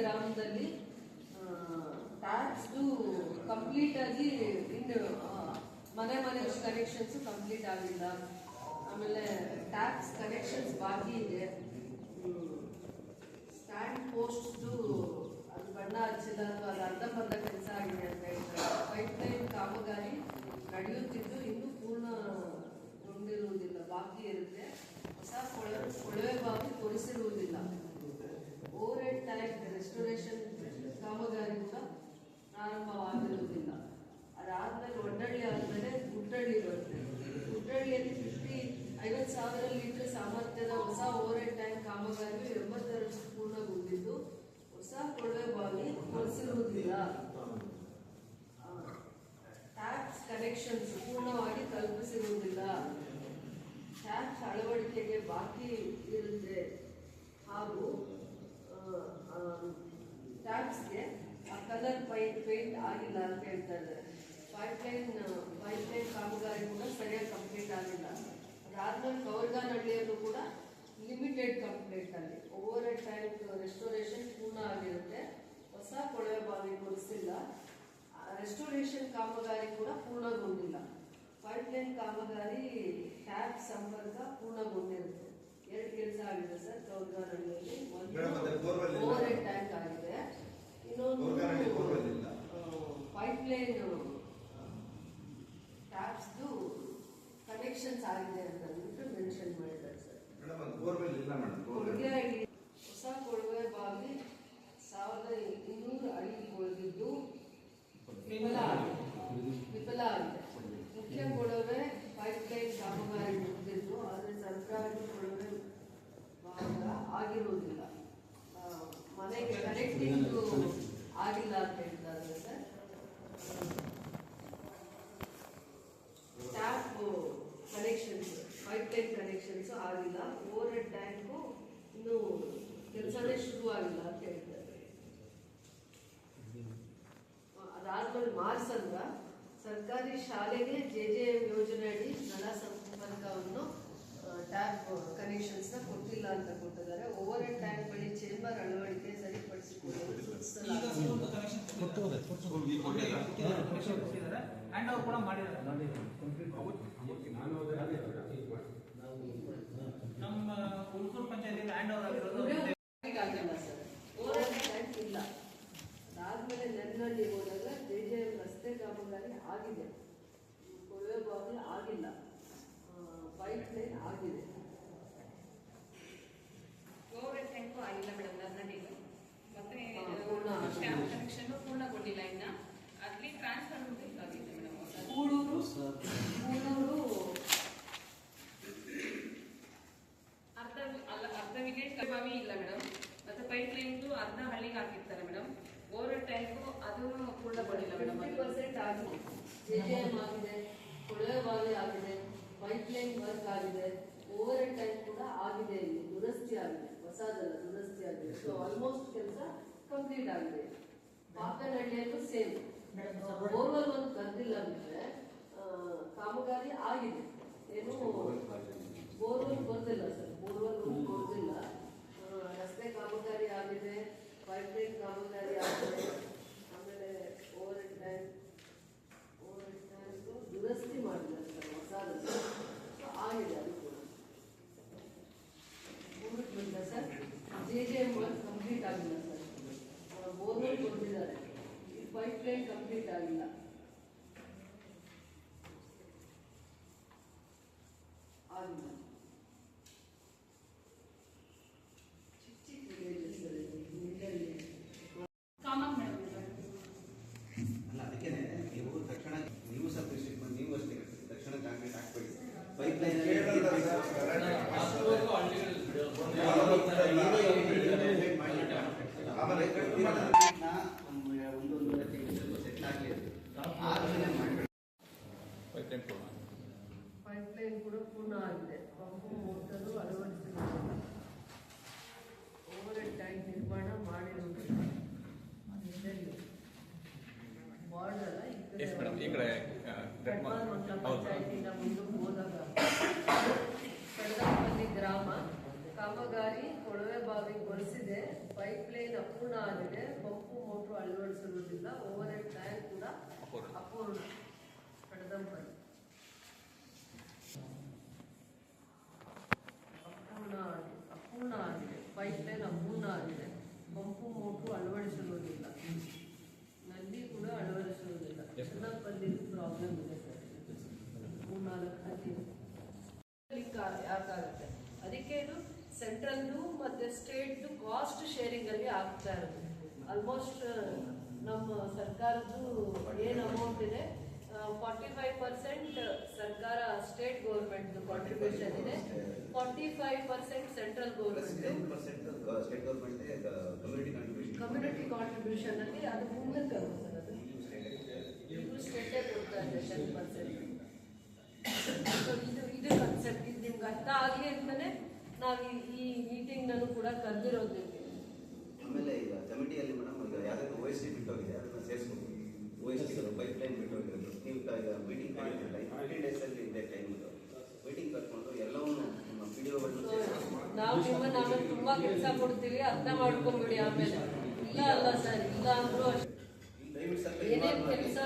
ಗ್ರಾಮದಲ್ಲಿ ಟ್ಯಾಕ್ಸ್ದು ಕಂಪ್ಲೀಟ್ ಆಗಿ ಇನ್ನು ಮನೆ ಮನೆ ಕನೆಕ್ಷನ್ಸ್ ಕಂಪ್ಲೀಟ್ ಆಗಿಲ್ಲ. ಆಮೇಲೆ ಟ್ಯಾಕ್ಸ್ ಕನೆಕ್ಷನ್ಸ್ ಬಾಕಿ ಇದೆ. ಸ್ಟ್ಯಾಂಡ್ ಪೋಸ್ಟ್ದು ಅದು ಬಣ್ಣ ಹಚ್ಚಿಲ್ಲ ಅಥವಾ ಅದು ಅರ್ಧ ಬಂದ ಕೆಲಸ ಆಗಿದೆ ಅಂತ ಹೇಳ್ತಾರೆ. ಪೈಪ್ ಲೈನ್ ಕಾಮಗಾರಿ ನಡೆಯುತ್ತಿದ್ದು ಇನ್ನೂ ಪೂರ್ಣಗೊಂಡಿರುವುದಿಲ್ಲ ಬಾಕಿ ಇರುತ್ತೆ. ಹೊಸ ಕೊಳವೆ ಕೊಳವೆ ಬಾವಿ ತೋರಿಸಿರುವುದು ಪ್ರಾರಂಭವಾಗಿರುವುದಿಲ್ಲ ಅದಾದ್ಮೇಲೆ ಒಡ್ಡಳ್ಳಿ ಆದ್ಮೇಲೆ ಗುಡ್ಡಳ್ಳಿ ಬರುತ್ತೆ. ಗುಡ್ಡಳ್ಳಿಯಲ್ಲಿ ಫಿಫ್ಟಿ ಐವತ್ತು ಸಾವಿರ ಲೀಟರ್ ಸಾಮರ್ಥ್ಯದ ಹೊಸ ಓವರ್ ಟ್ಯಾಂಕ್ ಕಾಮಗಾರಿಯು ಎಂಬತ್ತರಷ್ಟು ಪೂರ್ಣಗೊಂಡಿದ್ದು. ಹೊಸ ಕೊಳವೆ ಬಾವಿ ಹೊಲಿಸಿರುವುದಿಲ್ಲ ಟ್ಯಾಪ್ಸ್ ಕನೆಕ್ಷನ್ಸ್ ಪೂರ್ಣವಾಗಿ ಕಲ್ಪಿಸಿರುವುದಿಲ್ಲ. ಟ್ಯಾಪ್ಸ್ ಅಳವಡಿಕೆಗೆ ಬಾಕಿ ಇರುತ್ತೆ ಹಾಗೂ ಟ್ಯಾಪ್ಸ್ಗೆ ಆ ಕಲರ್ ಪೈಂಟ್ ಪೇಂಟ್ ಆಗಿಲ್ಲ ಅಂತ ಹೇಳ್ತಾ ಇದ್ದಾರೆ ಪೈಪ್ ಲೈನ್ ಪೈಪ್ ಲೈನ್ ಕಾಮಗಾರಿ ಕೂಡ ಸರಿಯಾಗಿ ಆಗಿಲ್ಲ ಅದಾದ್ಮೇಲೆ ಕವರ್ಗಾನಹಳ್ಳಿಯಲ್ಲೂ ಕೂಡ ಲಿಮಿಟೆಡ್ ಕಂಪ್ಲೀಟ್ ಅಲ್ಲಿ. ಓವರ್ ಎಡ್ ಟ್ಯಾಂಕ್ ರೆಸ್ಟೋರೇಷನ್ ಪೂರ್ಣ ಆಗಿರುತ್ತೆ. ಹೊಸ ಕೊಳವೆ ಬಾವಿ ಕೊಡಿಸಿಲ್ಲ. ರೆಸ್ಟೋರೇಷನ್ ಕಾಮಗಾರಿ ಕೂಡ ಪೂರ್ಣಗೊಂಡಿಲ್ಲ. ಪೈಪ್ ಲೈನ್ ಕಾಮಗಾರಿ ಟ್ಯಾಪ್ ಸಂಪರ್ಕ ಪೂರ್ಣಗೊಂಡಿರುತ್ತೆ. ಎರಡು ಕೆಲಸ ಆಗಿದೆ ಸರ್ ಕೌರ್ಗಾನಹಳ್ಳಿಯಲ್ಲಿ ಒಂದು ಓವರ್ ಎ ಟ್ಯಾಂಕ್ ಆಗಿದೆ? ಇನ್ನೊಂದು ಪೈಪ್ ಲೈನ್ ಕನೆಕ್ಷನ್ಸ್ ಆಗಿದೆ ಅಂತ ಅಂದ್ಬಿಟ್ಟು ಮೆನ್ಷನ್ ಮಾಡಿದ್ದಾರೆ ಸರ್ ಮೇಡಮ್ ಅದು ಬೋರ್ವೆಲ್ ಇಲ್ಲ ಮೇಡಮ್ ಬೋರ್ವೆಲ್. ಕೊಳವೆಹಳ್ಳಿ ಹೊಸ ಕೊಳವೆ ಬಾವಿ ಸಾವಿರದ ಇನ್ನೂರು ಅಡಿ ಕೊಳೆದಿದ್ದು ವಿಫಲ ಆಗಿದೆ. ವಿಫಲ ಆಗಿದೆ. ಮುಖ್ಯ ಕೊಳವೆ ಪೈಪ್ ಲೈನ್ ಕಾಮಗಾರಿ ಮುಗಿದಿದ್ದು ಆದರೆ ಸರ್ಕಾರಿ ಕೊಳವೆ ಭಾಗ ಆಗಿರುವುದಿಲ್ಲ ಆ, ಮನೆಗೆ ಕನೆಕ್ಟಿಂಗ್ ಆಗಿಲ್ಲ ಅಂತ ಹೇಳ್ತಾರೆ sir tap connections pipeline connections ಆಗಿಲ್ಲ ಓವರ್ ಹೆಡ್ ಟ್ಯಾಂಕು ಇನ್ನು ಕೆಲಸನೇ ಶುರು ಆಗಿಲ್ಲ ಅಂತ ಹೇಳ್ತಾರೆ. ಅದಾದ್ಮೇಲೆ ಮಾರ್ಚ್ ಅಂದ್ರ ಸರ್ಕಾರಿ ಶಾಲೆಗೆ ಜೆ ಜೆ ಎಂ ಯೋಜನೆ ಅಡಿ ನಳ ಸಂಪರ್ಕವನ್ನು ಟ್ಯಾಪ್ ಕನೆಕ್ಷನ್ಸ್ನ ಕೊಟ್ಟಿಲ್ಲ ಅಂತ ಕೊಟ್ಟಿದ್ದಾರೆ. ಓವರ್ ಹೆಡ್ ಟ್ಯಾಂಕ್ ಬಳಿ ಚೇಂಬರ್ ಅಳವಡಿಕೆ ಸರಿಪಡಿಸಿಕೊಳ್ಳಲು ಸೂಚಿಸಲಾಗಿದೆ ಹ್ಯಾಂಡ್ ಓವರ್ ಕೂಡ ಮಾಡಿದ್ದಾರೆ ನಮ್ಮ ಹುಲ್ಕೂರು ಪಂಚಾಯತಿಯಲ್ಲಿ ಹ್ಯಾಂಡ್ ಓವರ್ ಆಗಿರೋದು ಕಂಪ್ಲೀಟ್ ಆಗಿಲ್ಲ ಸರ್ ಓವರ್ ಹೆಡ್ ಟ್ಯಾಂಕ್ ಇಲ್ಲ ಅದಾದ್ಮೇಲೆ ನೆನ್ನಳ್ಳಿ ಹೋದಾಗ ಜೆ ಜೆ ಎಂ ರಸ್ತೆ ಕಾಮಗಾರಿ ಆಗಿದೆ ಕೊಳವೆ ಬಾವಿ ಆಗಿಲ್ಲ ಪೈಪ್ ಲೈನ್ ಆಗಿದೆ ಓವರ್ ಟ್ಯಾಂಕು ಆಗಿಲ್ಲ ಮೇಡಮ್ ನನ್ನಲ್ಲಿಗೆ ಮತ್ತೆ ಹಾ, ಪೂರ್ಣ ಆಗಿಲ್ಲ. ಸ್ಟ್ಯಾಂಪ್ ಕನೆಕ್ಷನ್ ಪೂರ್ಣಗೊಂಡಿಲ್ಲ ಇನ್ನ ಅಲ್ಲಿ ಟ್ರಾನ್ಸ್ಫರ್ ಬೇಕಾಗಿದೆ ಮೇಡಮ್ ಕೂಳೂರು ಕೂಳೂರು ಅರ್ಧ ಅಲ್ಲ ಅರ್ಧ ವಿಕೆಟ್ ಬಾವಿ ಇಲ್ಲ ಮೇಡಮ್ ಮತ್ತೆ ಪೈಪ್ ಲೈನ್ದು ಅರ್ಧ ಹಳ್ಳಿಗೆ ಹಾಕಿರ್ತಾರೆ ಮೇಡಮ್ ಓವರ್ ಟ್ಯಾಂಕು ಅದು ಪೂರ್ಣಗೊಂಡಿಲ್ಲ ಮೇಡಮ್ ಫಿಫ್ಟಿ ಪರ್ಸೆಂಟ್ ಆಗಿದೆ. ಜೆ ಜೆ ಎಂ ಆಗಿದೆ ಕೊಳವೆ ಬಾವಿ ಆಗಿದೆ ಪೈಪ್ ಲೈನ್ ವರ್ಕ್ ಆಗಿದೆ ಓವರ್ ಟೈಮ್ ಕೂಡ ಆಗಿದೆ ಇಲ್ಲಿ ದುರಸ್ತಿ ಆಗಿದೆ ಹೊಸದಲ್ಲ ದುರಸ್ತಿ ಆಗಿದೆ. ಸೊ ಆಲ್ಮೋಸ್ಟ್ ಕೆಲಸ ಕಂಪ್ಲೀಟ್ ಆಗಿದೆ. ಪಾಪನಹಳ್ಳಿಯಲ್ಲೂ ಸೇಮ್ ಬೋರ್ವೆಲ್ ಒಂದು ಕದ್ದಿಲ್ಲ ಅಂದ್ರೆ ಆ, ಕಾಮಗಾರಿ ಆಗಿದೆ. ಏನು ಬೋರ್ವೆಲ್ ಬರ್ದಿಲ್ಲ ಸರ್ ಬೋರ್ವೆಲ್ ಬರ್ದಿಲ್ಲ ಆ, ರಸ್ತೆ ಕಾಮಗಾರಿ ಆಗಿದೆ ಪೈಪ್ ಲೈನ್ ಕಾಮಗಾರಿ ಆಗಿದೆ ಆಮೇಲೆ overhead tank overhead tank ದುರಸ್ತಿ ಮಾಡಿದ್ದಾರೆ ಸರ್ ಹೊಸದನ್ನು ಸೊ ಆಗಿದೆ ಅದು ಕೂಡ ಮುಗಿದು ಬಂದ sir J J M work complete ಆಗಿಲ್ಲ ಸರ್ ಬೋರ್ವೆಲ್ ಕೊಟ್ಟಿದ್ದಾರೆ ಈ ಪೈಪ್ ಲೈನ್ ಕಂಪ್ಲೀಟ್ ಆಗಿಲ್ಲ ಚಿಕ್ಕ ಚಿಕ್ಕ villages ಸರ್ ಇದು, ಮಿಡ್ಲಲ್ಲಿ. ಕಾಮನ್ ಮೇಡಮ್ ಅಲ್ಲ ಅದಕ್ಕೇನೆ ನೀವು ತಕ್ಷಣ ನೀವು ಸ್ವಲ್ಪ ಡಿಸ್ಟ್ರಿಕ್ಟ್ ಬಂದು ನೀವು ಅಷ್ಟೇ ತಕ್ಷಣ ಕಾಂಕ್ರೀಟ್ ಹಾಕ್ಬೇಡಿ ಪೈಪ್ ಲೈನ್ ಆಮೇಲೆ ಒಂದೊಂದೂವರೆ ತಿಂಗಳು ಸೆಟ್ಲ್ ಆಗಲಿ ಆದ್ಮೇಲೆ ಮಾಡಬೇಡಿ ಲೈನ್ ಕೂಡ ಪೂರ್ಣ ಆಗಿದೆ. ಪಂಪು ಮೋಟರು ಅಳವಡಿಸಿದೆ ಓವರ್ ಹೆಡ್ ಟ್ಯಾಂಕ್ ನಿರ್ಮಾಣ ಮಾಡಿರುವುದು ಬಾರ್ಡ್ ಅಲ್ಲ ಈ ಕಡೆ ಮುಂದೆ ಹೋದಾಗ. ಕಡದಪಲ್ಲಿ ಗ್ರಾಮ. ಕಾಮಗಾರಿ ಕೊಳವೆ ಬಾವಿ ಕೊರೆಸಿದೆ ಪೈಪ್ ಲೈನ್ ಅಪೂರ್ಣ ಆಗಿದೆ. ಪಂಪು ಮೋಟ್ರು ಅಳವಡಿಸಿರುವುದಿಲ್ಲ ಓವರ್ ಹೆಡ್ ಟ್ಯಾಂಕ್ ಕೂಡ ಅಪೂರ್ಣ. ಆಗಿದೆ ಅಪೂರ್ಣ ಆಗಿದೆ ಪೈಪ್ ಲೈನ್ ಅಪೂರ್ಣ ಆಗಿದೆ ಪಂಪು ಮೋಟು ಅಳವಡಿಸಿರುವುದಿಲ್ಲ ನಲ್ಲಿ ಕೂಡ ಅಳವಡಿಸಿರುವುದಿಲ್ಲ ಚೆನ್ನಾಗಿ ಪ್ರಾಬ್ಲಮ್ ಇದೆ ಸರ್. ಯಾಕಾಗುತ್ತೆ? ಅದಕ್ಕೆ ಇದು ಸೆಂಟ್ರಲ್ದು ಮತ್ತು ಸ್ಟೇಟ್ದು ಕಾಸ್ಟ್ ಶೇರಿಂಗಲ್ಲಿ ಆಗ್ತಾ ಇರುತ್ತೆ. ಆಲ್ಮೋಸ್ಟ್ ನಮ್ಮ ಸರ್ಕಾರದ್ದು ಏನು ಅಮೌಂಟ್ ಇದೆ? ಫಾರ್ಟಿ ಫೈವ್ ಪರ್ಸೆಂಟ್ ಸರ್ಕಾರ ಸ್ಟೇಟ್ ಗೌರ್ಮೆಂಟ್ ಕಾಂಟ್ರಿಬ್ಯೂಷನ್ ಇದೆ. Forty five percent central government community contribution ಅಲ್ಲಿ ಅದು ಅದು. ಇದು ಸ್ಟೇಟೇ ಕೊಡ್ತಾ ಇದೆ ಟೆನ್ ಪರ್ಸೆಂಟ್ ಇದು ಇದು ಕಾನ್ಸೆಪ್ಟ್ ಇದು ನಿಮ್ಗೆ ಅರ್ಥ ಆಗಲಿ ನಾವು ಈ- ಮೀಟಿಂಗ್ ನಾನು ಕೂಡ ಕರೆದಿರೋದು ಆಮೇಲೆ ಈಗ ಕಮಿಟಿಯಲ್ಲಿ ಮೇಡಮ್ ಈಗ ಯಾವ್ದಾದ್ರು ಟಿ ಬಿಟ್ಟೋಗಿದೆ ಅದನ್ನ ಸೇರಿಸ್ಬೇಕು ಟಿ ಪೈಪ್ ಲೈನ್ ಬಿಟ್ಟೋಗಿರೋದು ನೀವು ಮೀಟಿಂಗ್ ಕರೀತಿಲ್ಲ ಫಿಫ್ಟಿ ಡೇಸ್ ಅಲ್ಲಿ ಇದೆ ಟೈಮ್ ಮೀಟಿಂಗ್ ಕರ್ಕೊಂಡು ಎಲ್ಲವನ್ನು ನಮ್ಮ ವಿಡಿಯೋಗಳನ್ನು ನಾವು ನಿಮ್ಮ ಆಮೇಲೆ ತುಂಬಾ ಕೆಲಸ ಕೊಡ್ತೀವಿ ಅರ್ಥ ಮಾಡ್ಕೊಂಬಿಡಿ ಆಮೇಲೆ. ಇಲ್ಲ ಅಲ್ಲ ಸರ್ ಇಲ್ಲ ಅಂದ್ರೂ ಏನೇನ್ ಕೆಲಸ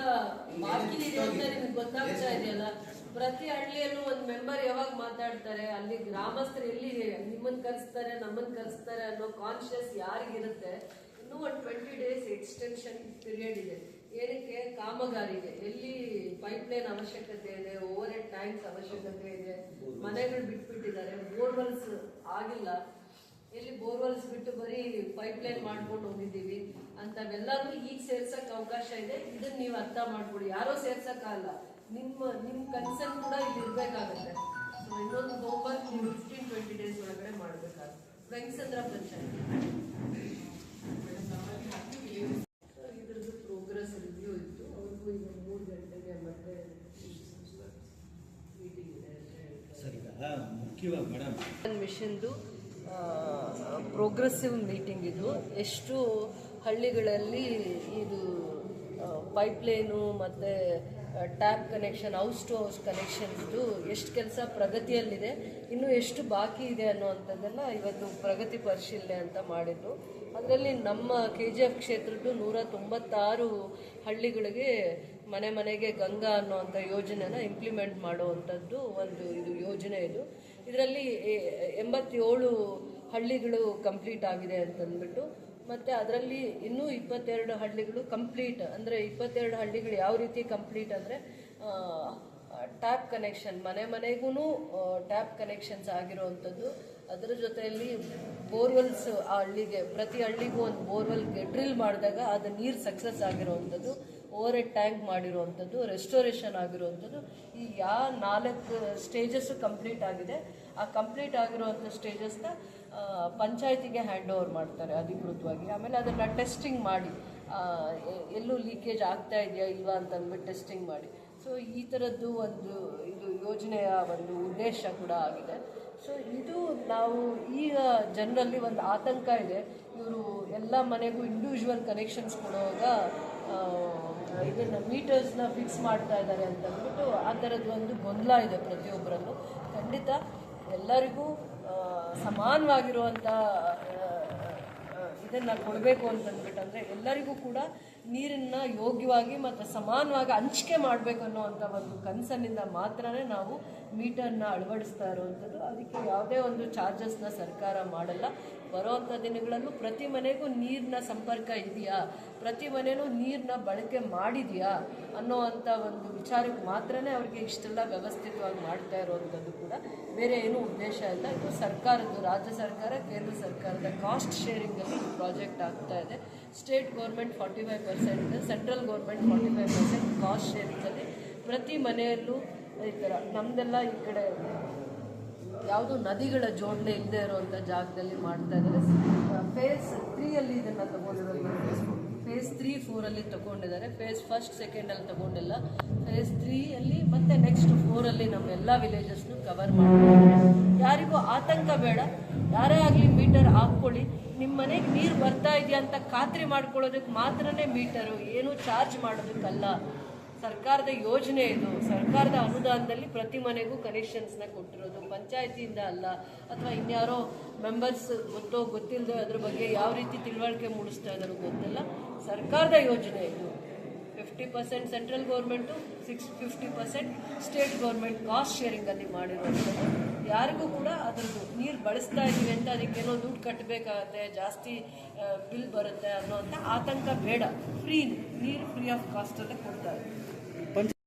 ಬಾಕಿ ಇದೆ ಅಂತ ನಿಮ್ಗೆ ಗೊತ್ತಾಗ್ತಾ ಇದೆಯಲ್ಲ? ಪ್ರತಿ ಹಳ್ಳಿಯಲ್ಲೂ ಒಂದು ಮೆಂಬರ್ ಯಾವಾಗ ಮಾತಾಡ್ತಾರೆ ಅಲ್ಲಿ ಗ್ರಾಮಸ್ಥರು ಎಲ್ಲಿ ನಿಮ್ಮನ್ನ ಕರೆಸ್ತಾರೆ ನಮ್ಮನ್ನ ಕರೆಸ್ತಾರೆ ಅನ್ನೋ ಕಾನ್ಶಿಯಸ್ ಯಾರಿಗಿರುತ್ತೆ ಇನ್ನೂ ಒಂದು ಟ್ವೆಂಟಿ ಡೇಸ್ ಎಕ್ಸ್ಟೆನ್ಷನ್ ಪೀರಿಯಡ್ ಇದೆ. ಏನಕ್ಕೆ ಕಾಮಗಾರಿಗೆ? ಎಲ್ಲಿ ಪೈಪ್ ಲೈನ್ ಅವಶ್ಯಕತೆ ಇದೆ ಓವರ್ ಹೆಡ್ ಟ್ಯಾಂಕ್ಸ್ ಅವಶ್ಯಕತೆ ಇದೆ, ಮನೆಗಳು ಬಿಟ್ಬಿಟ್ಟಿದ್ದಾರೆ ಬೋರ್ವೆಲ್ಸ್ ಆಗಿಲ್ಲ. ಎಲ್ಲಿ ಬೋರ್ವೆಲ್ಸ್ ಬಿಟ್ಟು ಬರೀ ಪೈಪ್ ಲೈನ್ ಮಾಡ್ಕೊಂಡು ಹೋಗಿದ್ದೀವಿ ಅಂತವೆಲ್ಲರೂ ಈಗ ಸೇರ್ಸಕ್ ಅವಕಾಶ ಇದೆ. ಇದನ್ನ ನೀವು ಅರ್ಥ ಮಾಡ್ಕೊಡಿ ಯಾರೋ ಸೇರ್ಸಕ್ಕಾಗಲ್ಲ ನಿಮ್ಮ ನಿಮ್ಮ ಕನ್ಸರ್ನ್ ಕೂಡ ಇಲ್ಲಿ ಇರ್ಬೇಕಾಗತ್ತೆ. ಸೊ ಇನ್ನೊಂದು ಹೋಮ್ವರ್ಕ್ ನೀವು ಫಿಫ್ಟೀನ್ ಟ್ವೆಂಟಿ ಡೇಸ್ ಒಳಗಡೆ ಮಾಡ್ಬೇಕಾಗುತ್ತೆ. ವೆಂಕಸಂದ್ರ ಪಂಚಾಯತ್ ಇದ್ರದ್ದು ಪ್ರೋಗ್ರೆಸ್ ರಿವ್ಯೂ ಇತ್ತು ಅವ್ರಿಗೂ ಈಗ ಮೂರು ಗಂಟೆಗೆ ಮತ್ತೆ ಮೀಟಿಂಗ್ ಇದೆ ಅಂತ ಹೇಳ್ತಾರೆ ಸರ್ ಈಗ ಮುಖ್ಯವಾಗಿ ಮೇಡಮ್ ಮಿಷನ್ದು ಪ್ರೋಗ್ರೆಸಿವ್ ಮೀಟಿಂಗ್ ಇದು. ಎಷ್ಟು ಹಳ್ಳಿಗಳಲ್ಲಿ ಇದು ಪೈಪ್ಲೈನು ಮತ್ತು tap connection house to house ಕನೆಕ್ಷನ್ಸ್ದು ಎಷ್ಟು ಕೆಲಸ ಪ್ರಗತಿಯಲ್ಲಿದೆ, ಇನ್ನು ಎಷ್ಟು ಬಾಕಿ ಇದೆ ಅನ್ನೋವಂಥದ್ದೆಲ್ಲ ಇವತ್ತು ಪ್ರಗತಿ ಪರಿಶೀಲನೆ ಅಂತ ಮಾಡಿದ್ರು. ಅದರಲ್ಲಿ ನಮ್ಮ ಕೆ ಜಿ ಎಫ್ ಕ್ಷೇತ್ರದ್ದು ನೂರ ತೊಂಬತ್ತಾರು ಹಳ್ಳಿಗಳಿಗೆ ಮನೆ ಮನೆಗೆ ಗಂಗಾ ಅನ್ನೋವಂಥ ಯೋಜನೆನ ಇಂಪ್ಲಿಮೆಂಟ್ ಮಾಡುವಂಥದ್ದು ಒಂದು ಇದು ಯೋಜನೆ ಇದು. ಇದರಲ್ಲಿ ಎಂಬತ್ತೇಳು ಹಳ್ಳಿಗಳು ಕಂಪ್ಲೀಟ್ ಆಗಿದೆ ಅಂತಂದ್ಬಿಟ್ಟು, ಮತ್ತು ಅದರಲ್ಲಿ ಇನ್ನೂ ಇಪ್ಪತ್ತೆರಡು ಹಳ್ಳಿಗಳು ಕಂಪ್ಲೀಟ್ ಅಂದರೆ ಇಪ್ಪತ್ತೆರಡು ಹಳ್ಳಿಗಳು ಯಾವ ರೀತಿ ಕಂಪ್ಲೀಟ್ ಅಂದರೆ ಟ್ಯಾಪ್ ಕನೆಕ್ಷನ್ ಮನೆ ಮನೆಗೂ ಟ್ಯಾಪ್ ಕನೆಕ್ಷನ್ಸ್ ಆಗಿರುವಂಥದ್ದು ಅದರ ಜೊತೆಯಲ್ಲಿ ಬೋರ್ವೆಲ್ಸ್ ಆ ಹಳ್ಳಿಗೆ, ಪ್ರತಿ ಹಳ್ಳಿಗೂ ಒಂದು ಬೋರ್ವೆಲ್ಗೆ ಡ್ರಿಲ್ ಮಾಡಿದಾಗ ಅದು ನೀರು ಸಕ್ಸಸ್ ಆಗಿರುವಂಥದ್ದು ಓವರ್ ಟ್ಯಾಂಕ್ ಮಾಡಿರುವಂಥದ್ದು ರೆಸ್ಟೋರೇಷನ್ ಆಗಿರುವಂಥದ್ದು, ಈ ಯಾವ ನಾಲ್ಕು ಸ್ಟೇಜಸ್ಸು ಕಂಪ್ಲೀಟ್ ಆಗಿದೆ. ಆ ಕಂಪ್ಲೀಟ್ ಆಗಿರುವಂಥ ಸ್ಟೇಜಸ್ನ ಪಂಚಾಯತಿಗೆ ಹ್ಯಾಂಡ್ ಓವರ್ ಮಾಡ್ತಾರೆ ಅಧಿಕೃತವಾಗಿ. ಆಮೇಲೆ ಅದನ್ನು ಟೆಸ್ಟಿಂಗ್ ಮಾಡಿ. ಎಲ್ಲೂ ಲೀಕೇಜ್ ಆಗ್ತಾ ಇದೆಯಾ ಇಲ್ವಾ ಅಂತ ಅಂದ್ಬಿಟ್ಟು ಟೆಸ್ಟಿಂಗ್ ಮಾಡಿ. ಸೊ ಈ ಥರದ್ದು ಒಂದು ಇದು ಯೋಜನೆಯ ಒಂದು ಉದ್ದೇಶ ಕೂಡ ಆಗಿದೆ. ಸೊ ಇದು ನಾವು ಈಗ ಜನರಲ್ಲಿ ಒಂದು ಆತಂಕ ಇದೆ. ಇವರು ಎಲ್ಲ ಮನೆಗೂ ಇಂಡಿವಿಜುವಲ್ ಕನೆಕ್ಷನ್ಸ್ ಕೊಡುವಾಗ ಇದನ್ನು ಮೀಟರ್ಸ್ನ ಫಿಕ್ಸ್ ಮಾಡ್ತಾ ಇದ್ದಾರೆ ಅಂತ ಅಂದ್ಬಿಟ್ಟು ಆ ಥರದ್ದು ಒಂದು ಗೊಂದಲ ಇದೆ ಪ್ರತಿಯೊಬ್ಬರಲ್ಲೂ. ಖಂಡಿತ ಎಲ್ಲರಿಗೂ ಸಮಾನವಾಗಿರುವಂಥ ಇದನ್ನು ಕೊಡಬೇಕು ಅಂತಂದ್ಬಿಟ್ಟು ಅಂದರೆ ಎಲ್ಲರಿಗೂ ಕೂಡ ನೀರನ್ನು ಯೋಗ್ಯವಾಗಿ ಮತ್ತು ಸಮಾನವಾಗಿ ಹಂಚಿಕೆ ಮಾಡಬೇಕು ಅನ್ನೋವಂಥ ಒಂದು ಕನಸನ್ನಿಂದ ಮಾತ್ರನೇ ನಾವು ಮೀಟರ್ನ ಅಳವಡಿಸ್ತಾ ಇರುವಂಥದ್ದು ಅದಕ್ಕೆ ಯಾವುದೇ ಒಂದು ಚಾರ್ಜಸ್ನ ಸರ್ಕಾರ ಮಾಡಲ್ಲ. ಬರೋವಂಥ ದಿನಗಳಲ್ಲೂ ಪ್ರತಿ ಮನೆಗೂ ನೀರಿನ ಸಂಪರ್ಕ ಇದೆಯಾ? ಪ್ರತಿ ಮನೆಯೂ ನೀರನ್ನ ಬಳಕೆ ಮಾಡಿದೆಯಾ? ಅನ್ನೋವಂಥ ಒಂದು ವಿಚಾರಕ್ಕೆ ಮಾತ್ರನೇ ಅವ್ರಿಗೆ ಇಷ್ಟೆಲ್ಲ ವ್ಯವಸ್ಥಿತವಾಗಿ ಮಾಡ್ತಾ ಇರೋವಂಥದ್ದು ಕೂಡ ಬೇರೆ ಏನೂ ಉದ್ದೇಶ ಇಲ್ಲ. ಇದು ಸರ್ಕಾರದ್ದು, ರಾಜ್ಯ ಸರ್ಕಾರ, ಕೇಂದ್ರ ಸರ್ಕಾರದ ಕಾಸ್ಟ್ ಶೇರಿಂಗಲ್ಲಿ ಈ ಪ್ರಾಜೆಕ್ಟ್ ಆಗ್ತಾ ಇದೆ. State government forty five percent central government forty five percent cost ಶೇರಿಂಗಲ್ಲಿ ಪ್ರತಿ ಮನೆಯಲ್ಲೂ ಈ ಥರ ನಮ್ಮದೆಲ್ಲ ಈ ಕಡೆ ಯಾವುದು ನದಿಗಳ ಜೋಡಣೆ ಇಲ್ಲದೆ ಇರುವಂಥ ಜಾಗದಲ್ಲಿ ಮಾಡ್ತಾ ಇದ್ದಾರೆ. ಫೇಸ್ ತ್ರೀಯಲ್ಲಿ ಇದನ್ನು ತಗೊಂಡಿರೋದು ಫೇಸ್ ತ್ರೀ ಫೋರಲ್ಲಿ ತಗೊಂಡಿದ್ದಾರೆ. ಫೇಸ್ ಫಸ್ಟ್ ಸೆಕೆಂಡಲ್ಲಿ ತಗೊಂಡಿಲ್ಲ. ಫೇಸ್ ತ್ರೀಯಲ್ಲಿ ಮತ್ತೆ ನೆಕ್ಸ್ಟ್ ಫೋರಲ್ಲಿ ನಮ್ಮ ಎಲ್ಲ ವಿಲೇಜಸ್ನು ಕವರ್ ಮಾಡ್ತಾರೆ. ಯಾರಿಗೂ ಆತಂಕ ಬೇಡ. ಯಾರೇ ಆಗಲಿ ಮೀಟರ್ ಹಾಕ್ಕೊಳ್ಳಿ. ನಿಮ್ಮ ಮನೆಗೆ ನೀರು ಬರ್ತಾ ಇದೆಯಾ ಅಂತ ಖಾತ್ರಿ ಮಾಡ್ಕೊಳ್ಳೋದಕ್ಕೆ ಮಾತ್ರನೇ ಮೀಟರು ಏನು ಚಾರ್ಜ್ ಮಾಡೋದಕ್ಕಲ್ಲ. ಸರ್ಕಾರದ ಯೋಜನೆ ಇದು. ಸರ್ಕಾರದ ಅನುದಾನದಲ್ಲಿ ಪ್ರತಿ ಮನೆಗೂ ಕನೆಕ್ಷನ್ಸ್ನ ಕೊಟ್ಟಿರೋದು. ಪಂಚಾಯತಿಯಿಂದ ಅಲ್ಲ, ಅಥವಾ ಇನ್ಯಾರೋ ಮೆಂಬರ್ಸ್ ಗೊತ್ತೋ ಗೊತ್ತಿಲ್ಲದೆ ಅದ್ರ ಬಗ್ಗೆ ಯಾವ ರೀತಿ ತಿಳುವಳಿಕೆ ಮೂಡಿಸ್ತಾ ಇದ್ದಾರೋ ಗೊತ್ತಿಲ್ಲ. ಸರ್ಕಾರದ ಯೋಜನೆ ಇದು. Fifty percent central government six fifty percent state government cost ಶೇರಿಂಗಲ್ಲಿ ಮಾಡಿರೋದು ಯಾರಿಗೂ ಕೂಡ ಅದ್ರದ್ದು ನೀರು ಬಳಸ್ತಾ ಇದ್ದೀವಿ ಅಂತ ಅದಕ್ಕೇನೋ ದುಡ್ಡು ಕಟ್ಟಬೇಕಾಗತ್ತೆ ಜಾಸ್ತಿ ಬಿಲ್ ಬರುತ್ತೆ ಅನ್ನೋ ಆತಂಕ ಬೇಡ. ಫ್ರೀ ನೀರು ಫ್ರೀ ಆಫ್ ಕಾಸ್ಟಲ್ಲೇ ಕೊಡ್ತಾ ಇದ್ದೀವಿ